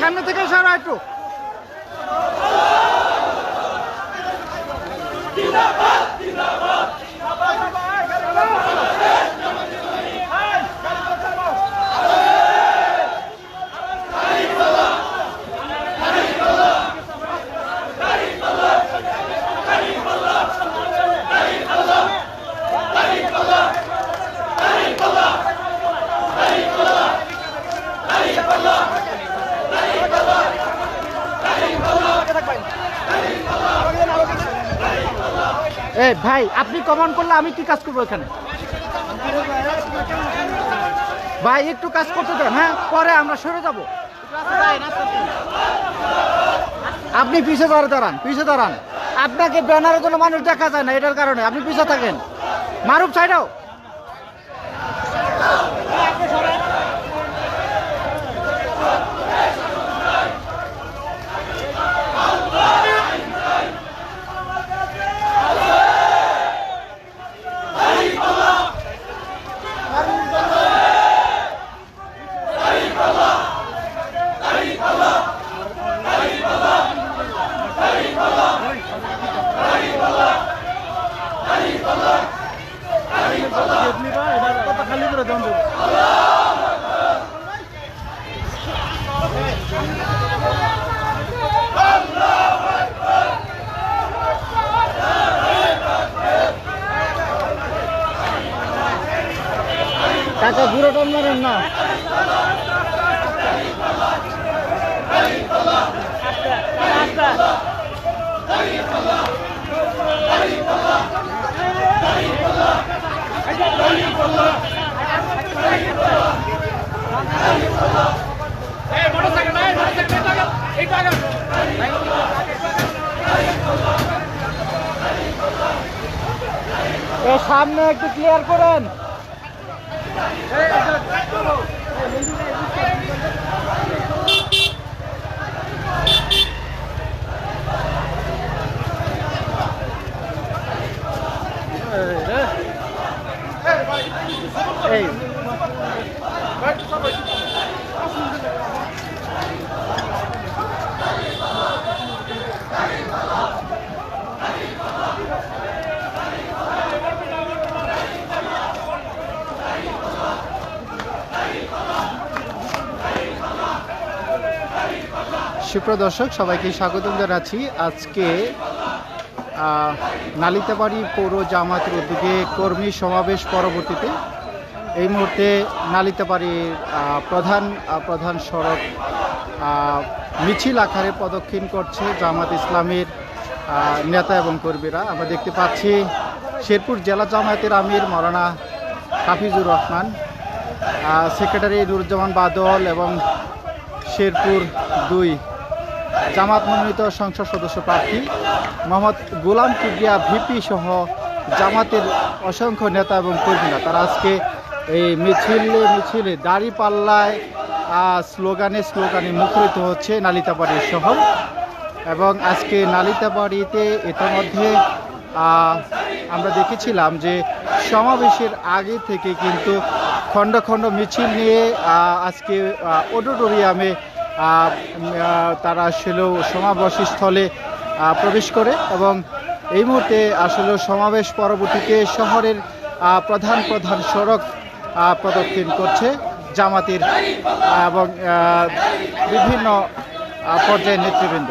সামনে থেকে সর একটু। এই, ভাই, আপনি কমান করলে আমি কি কাজ করব এখানে? ভাই, একটু কাজ করতে দেন হ্যাঁ? পরে আমরা সরে যাব। আপনি পিছিয়ে ধরে দাঁড়ান পিছিয়ে দাঁড়ান। আপনাকে ব্যানারে কোনো মানুষ দেখা যায় না, এটার কারণে। আপনি পিছিয়ে থাকেন। মারুফ সাইডাও কাকা বুড়ো টান মারেন না। সামনে একটু ক্লিয়ার করেন। এই সুপ্রিয় দর্শক, সবাইকে স্বাগতম জানাচ্ছি। আজকে নালিতাবাড়ি পৌর জামাতের উদ্যোগে কর্মী সমাবেশ পরবর্তীতে। এই মুহূর্তে নালিতাবাড়ির প্রধান প্রধান সড়ক মিছিল আকারে প্রদক্ষিণ করছে জামাত ইসলামের নেতা এবং কর্মীরা। আমরা দেখতে পাচ্ছি শেরপুর জেলা জামায়াতের আমির মরানা হাফিজুর রহমান সেক্রেটারি নুরুজ্জামান বাদল এবং শেরপুর দুই জামাত মনোনীত সংসদ সদস্য প্রার্থী মোহাম্মদ গোলাম কিবরিয়া ভিপি সহ জামাতের অসংখ্য নেতা এবং কর্মীরা। তারা আজকে এই মিছিলে মিছিলে দাড়ি পাল্লায় আহ, স্লোগানে স্লোগানে মুখরিত হচ্ছে নালিতাবাড়ির শহর এবং আজকে নালিতাবাড়িতে ইতিমধ্যে আমরা দেখেছিলাম যে সমাবেশের আগে থেকে কিন্তু খণ্ড খণ্ড মিছিল নিয়ে আজকে অডিটোরিয়ামে তারা আসলে সমাবেশ স্থলে প্রবেশ করে এবং এই মুহূর্তে আসলে সমাবেশ পরবর্তীতে শহরের প্রধান প্রধান সড়ক প্রদক্ষিণ করছে জামাতের এবং বিভিন্ন পর্যায়ের নেতৃবৃন্দ।